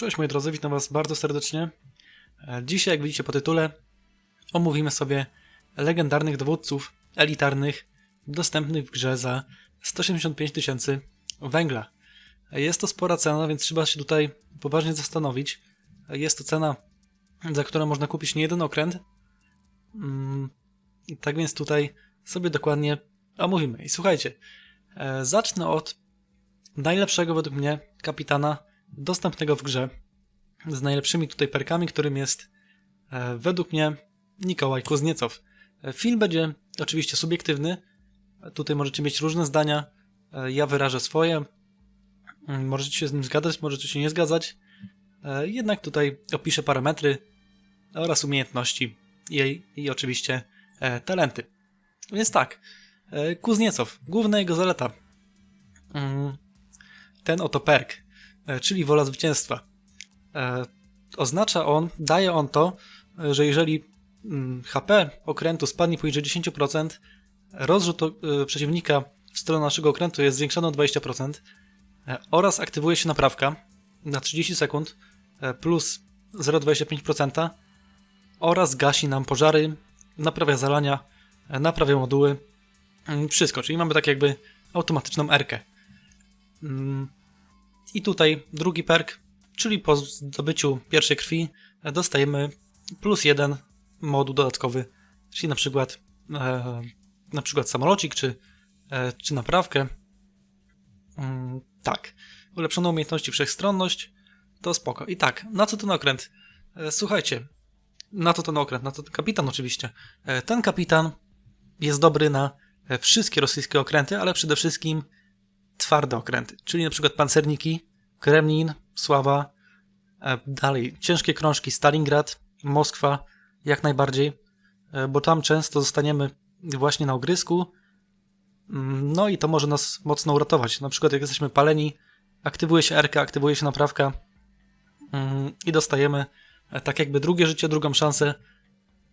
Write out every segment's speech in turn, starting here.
Cześć moi drodzy, witam was bardzo serdecznie. E, Dzisiaj, jak widzicie po tytule, omówimy sobie legendarnych dowódców elitarnych dostępnych w grze za 175 tysięcy węgla. E, Jest to spora cena, więc trzeba się tutaj poważnie zastanowić. E, Jest to cena, za którą można kupić nie jeden okręt. Mm, Tak więc tutaj sobie dokładnie omówimy. I słuchajcie, zacznę od najlepszego według mnie kapitana dostępnego w grze z najlepszymi tutaj perkami, którym jest e, według mnie Nikołaj Kuzniecow. E, Film będzie oczywiście subiektywny. Tutaj możecie mieć różne zdania. E, Ja wyrażę swoje. Mm, Możecie się z nim zgadzać, możecie się nie zgadzać. Jednak tutaj opiszę parametry oraz umiejętności i, i oczywiście talenty. Więc tak, Kuzniecow, główna jego zaleta. Mm, Ten oto perk, czyli wola zwycięstwa. E, Oznacza on, daje on to, e, że jeżeli mm, HP okrętu spadnie poniżej 10%, rozrzut e, przeciwnika w stronę naszego okrętu jest zwiększony o 20% e, oraz aktywuje się naprawka na 30 sekund e, plus 0,25% oraz gasi nam pożary, naprawia zalania, e, naprawia moduły, mm, wszystko, czyli mamy tak jakby automatyczną erkę. I tutaj drugi perk, czyli po zdobyciu pierwszej krwi dostajemy plus jeden moduł dodatkowy, czyli na przykład e, na przykład samolocik, czy, e, czy naprawkę. Mm, tak. Ulepszone umiejętności wszechstronność to spoko. I tak, na co ten okręt? E, słuchajcie, na co ten okręt? Na co ten kapitan oczywiście. E, ten kapitan jest dobry na e, wszystkie rosyjskie okręty, ale przede wszystkim twarde okręty, czyli na przykład pancerniki, Kremlin, Sława, e, dalej ciężkie krążki Stalingrad, Moskwa, jak najbardziej, e, bo tam często zostaniemy właśnie na ogrysku, Mm, no i to może nas mocno uratować. Na przykład jak jesteśmy paleni, aktywuje się RK, aktywuje się naprawka mm, i dostajemy e, tak jakby drugie życie, drugą szansę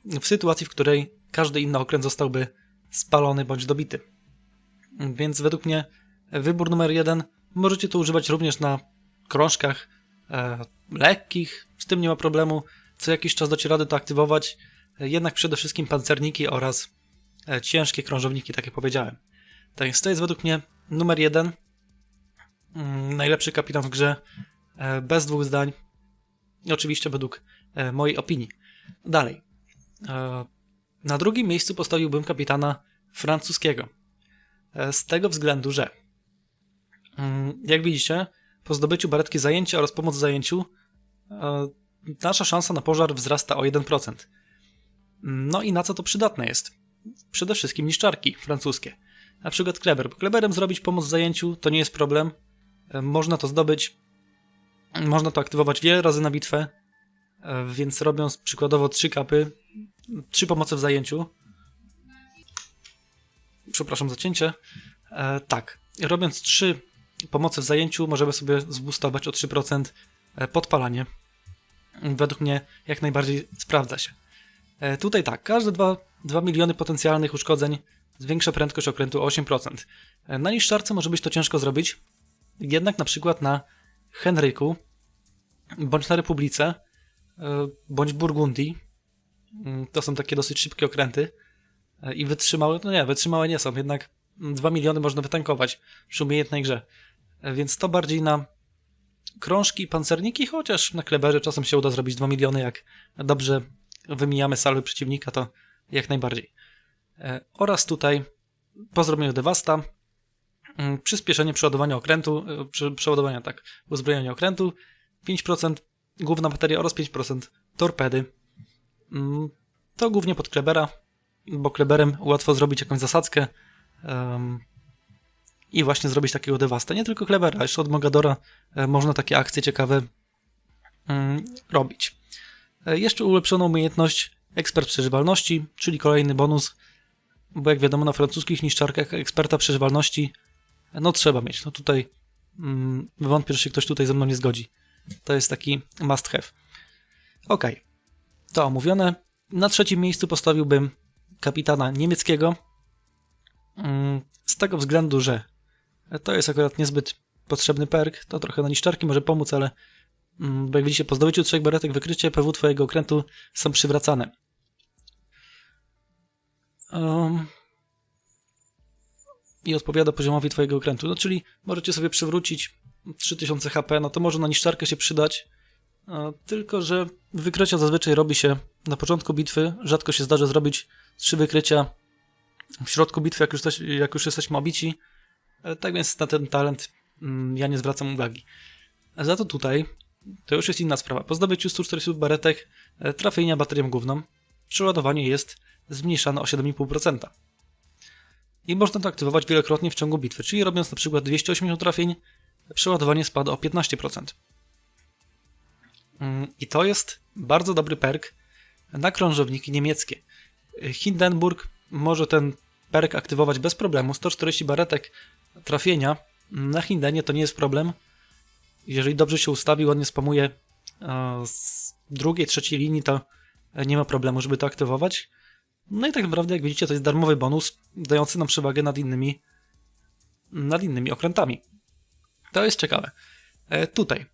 w sytuacji, w której każdy inny okręt zostałby spalony bądź dobity. Więc według mnie wybór numer jeden możecie to używać również na krążkach e, lekkich, z tym nie ma problemu. Co jakiś czas dacie radę to aktywować, e, jednak przede wszystkim pancerniki oraz e, ciężkie krążowniki, tak jak powiedziałem. Tak więc to jest według mnie numer jeden. Mm, najlepszy kapitan w grze, e, bez dwóch zdań. Oczywiście według e, mojej opinii. Dalej. E, na drugim miejscu postawiłbym kapitana francuskiego. E, Z tego względu, że Mm, jak widzicie, po zdobyciu baretki zajęcia oraz pomoc w zajęciu, e, nasza szansa na pożar wzrasta o 1%. Mm, no i na co to przydatne jest? Przede wszystkim niszczarki francuskie. Na przykład kleber. Kleberem zrobić pomoc w zajęciu to nie jest problem. E, można to zdobyć, można to aktywować wiele razy na bitwę, e, więc robiąc przykładowo 3 kapy, 3 pomocy w zajęciu. Przepraszam za cięcie. Tak, robiąc 3 pomocy w zajęciu możemy sobie zbustować o 3% e, podpalanie. Według mnie jak najbardziej sprawdza się. E, tutaj tak, każde 2, 2 miliony potencjalnych uszkodzeń zwiększa prędkość okrętu o 8%. E, na niszczarce może być to ciężko zrobić, jednak na przykład na Henryku, bądź na Republice, bądź Burgundii, mm, to są takie dosyć szybkie okręty i wytrzymałe, no nie, wytrzymałe nie są, jednak 2 miliony można wytankować przy umiejętnej grze. Więc to bardziej na krążki i pancerniki, chociaż na kleberze czasem się uda zrobić 2 miliony, jak dobrze wymijamy salwy przeciwnika, to jak najbardziej. E, Oraz tutaj po zrobieniu dewasta mm, przyspieszenie przeładowania okrętu, e, prze- przeładowania tak, uzbrojenia okrętu, 5% główna bateria oraz 5% torpedy. Mm, To głównie pod klebera, bo kleberem łatwo zrobić jakąś zasadzkę i właśnie zrobić takiego dewasta. Nie tylko klebera, jeszcze od Mogadora e, można takie akcje ciekawe mm, robić. E, Jeszcze ulepszoną umiejętność ekspert przeżywalności, czyli kolejny bonus, bo jak wiadomo na francuskich niszczarkach eksperta przeżywalności no trzeba mieć. No tutaj mm, wątpię, że się ktoś tutaj ze mną nie zgodzi. To jest taki must have. Ok, to omówione. Na trzecim miejscu postawiłbym kapitana niemieckiego. Mm, Z tego względu, że to jest akurat niezbyt potrzebny perk. To trochę na niszczarki może pomóc, ale mm, jak widzicie, po zdobyciu trzech baretek wykrycie PW twojego okrętu są przywracane. Um, I odpowiada poziomowi twojego okrętu. No czyli możecie sobie przywrócić 3000 HP, no to może na niszczarkę się przydać, e, tylko że wykrycia zazwyczaj robi się na początku bitwy, rzadko się zdarza zrobić trzy wykrycia w środku bitwy, jak już, jak już jesteśmy obici, E, tak więc na ten talent mm, ja nie zwracam uwagi. Za to tutaj to już jest inna sprawa. Po zdobyciu 140 baretek e, trafienia baterią główną przeładowanie jest zmniejszane o 7,5%. I można to aktywować wielokrotnie w ciągu bitwy, czyli robiąc na przykład 280 trafień, przeładowanie spada o 15%. Mm, I to jest bardzo dobry perk na krążowniki niemieckie. Hindenburg może ten perk aktywować bez problemu. 140 baretek trafienia na Hindenie to nie jest problem. Jeżeli dobrze się ustawi, ładnie spamuje e, z drugiej, trzeciej linii, to nie ma problemu, żeby to aktywować. No i tak naprawdę, jak widzicie, to jest darmowy bonus, dający nam przewagę nad innymi, nad innymi okrętami. To jest ciekawe. E, tutaj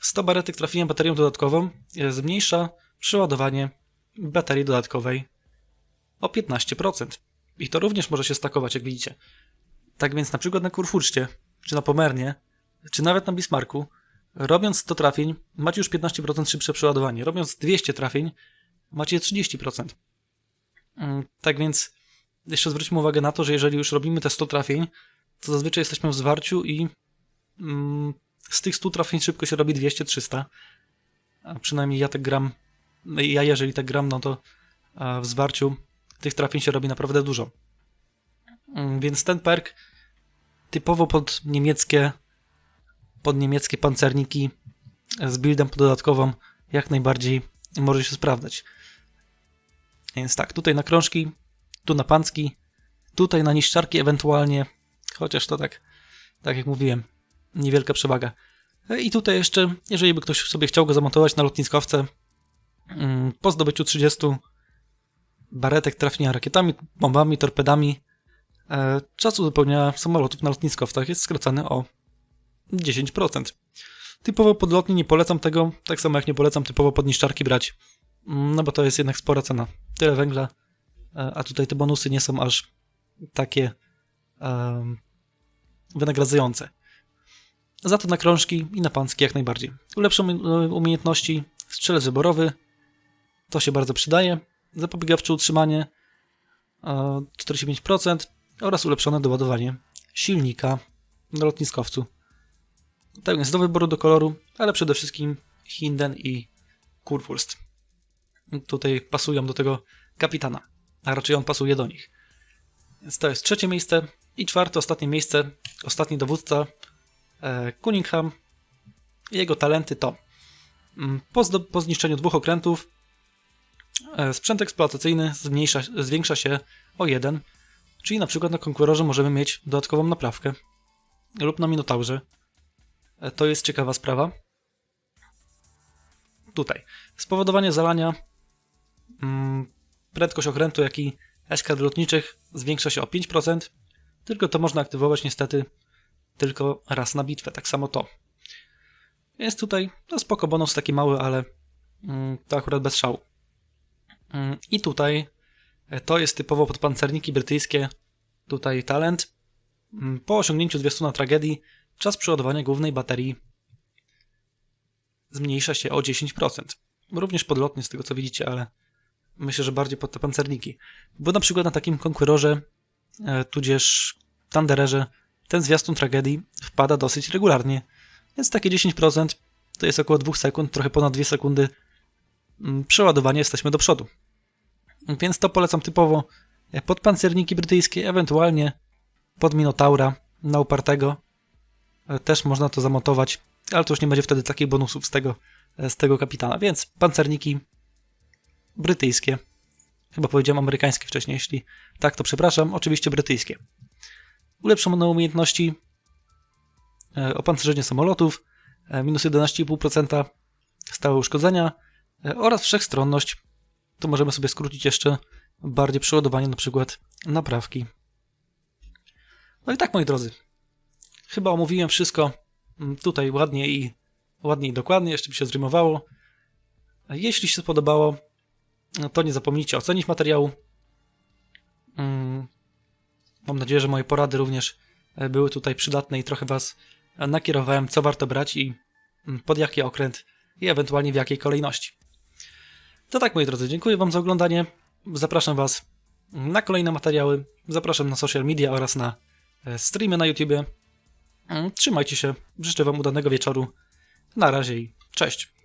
100 baretek trafienia baterią dodatkową e, zmniejsza przeładowanie baterii dodatkowej o 15%. I to również może się stakować, jak widzicie. Tak więc na przykład na Kurfurszcie, czy na Pomernie, czy nawet na Bismarku, robiąc 100 trafień, macie już 15% szybsze przeładowanie. Robiąc 200 trafień, macie 30%. Mm, Tak więc jeszcze zwróćmy uwagę na to, że jeżeli już robimy te 100 trafień, to zazwyczaj jesteśmy w zwarciu i mm, z tych 100 trafień szybko się robi 200-300. A przynajmniej ja tak gram. Ja jeżeli tak gram, no to a, w zwarciu tych trafień się robi naprawdę dużo. Mm, Więc ten perk typowo pod niemieckie pod niemieckie pancerniki z buildem dodatkową jak najbardziej może się sprawdzać. Więc tak, tutaj na krążki, tu na pancki, tutaj na niszczarki ewentualnie, chociaż to tak, tak jak mówiłem, niewielka przewaga. I tutaj jeszcze, jeżeli by ktoś sobie chciał go zamontować na lotniskowce, mm, po zdobyciu 30 baretek trafienia rakietami, bombami, torpedami, czas uzupełniania samolotów na lotniskowcach jest skracany o 10%. Typowo podlotnie nie polecam tego, tak samo jak nie polecam typowo pod niszczarki brać, Mm, no bo to jest jednak spora cena. Tyle węgla, e, a tutaj te bonusy nie są aż takie um, wynagradzające. Za to na krążki i na pancki jak najbardziej. Ulepszą e, umiejętności strzelec wyborowy, to się bardzo przydaje. Zapobiegawcze utrzymanie e, 45% oraz ulepszone doładowanie silnika na lotniskowcu. Tak więc do wyboru do koloru, ale przede wszystkim Hinden i Kurfürst. Tutaj pasują do tego kapitana, a raczej on pasuje do nich. Więc to jest trzecie miejsce i czwarte, ostatnie miejsce, ostatni dowódca e, Cunningham. Jego talenty to mm, po, po zniszczeniu dwóch okrętów e, sprzęt eksploatacyjny zmniejsza, zwiększa się o jeden, czyli na przykład na konkurorze możemy mieć dodatkową naprawkę lub na Minotaurze. To jest ciekawa sprawa. Tutaj. Spowodowanie zalania mm, prędkość okrętu, jak i eskadr lotniczych zwiększa się o 5%, tylko to można aktywować niestety tylko raz na bitwę, tak samo to. Jest tutaj no spoko bonus taki mały, ale mm, to akurat bez szału. Mm, I tutaj e, to jest typowo pod pancerniki brytyjskie, tutaj talent. Mm, Po osiągnięciu zwiastuna tragedii czas przeładowania głównej baterii zmniejsza się o 10%. Również podlotnie z tego co widzicie, ale myślę, że bardziej pod te pancerniki. Bo na przykład na takim konkurorze, e, tudzież Thundererze, ten zwiastun tragedii wpada dosyć regularnie. Więc takie 10% to jest około 2 sekund, trochę ponad 2 sekundy mm, przeładowania jesteśmy do przodu. Więc to polecam typowo e, pod pancerniki brytyjskie, ewentualnie pod Minotaura na upartego. E, Też można to zamontować, ale to już nie będzie wtedy takich bonusów z tego, e, z tego kapitana. Więc pancerniki brytyjskie. Chyba powiedziałem amerykańskie wcześniej, jeśli tak, to przepraszam. Oczywiście brytyjskie. Ulepszone umiejętności, e, opancerzenie samolotów, minus 11,5% stałe uszkodzenia oraz wszechstronność. To możemy sobie skrócić jeszcze bardziej przeładowanie, na przykład naprawki. No i tak, moi drodzy. Chyba omówiłem wszystko mm, tutaj ładnie i ładnie i dokładnie, jeszcze by się zrymowało. Jeśli się spodobało, to nie zapomnijcie ocenić materiału. Mm, Mam nadzieję, że moje porady również e, były tutaj przydatne i trochę Was nakierowałem, co warto brać i mm, pod jaki okręt i ewentualnie w jakiej kolejności. To tak, moi drodzy, dziękuję Wam za oglądanie. Zapraszam Was na kolejne materiały. Zapraszam na social media oraz na e, streamy na YouTubie. Mm, Trzymajcie się. Życzę Wam udanego wieczoru. Na razie i cześć.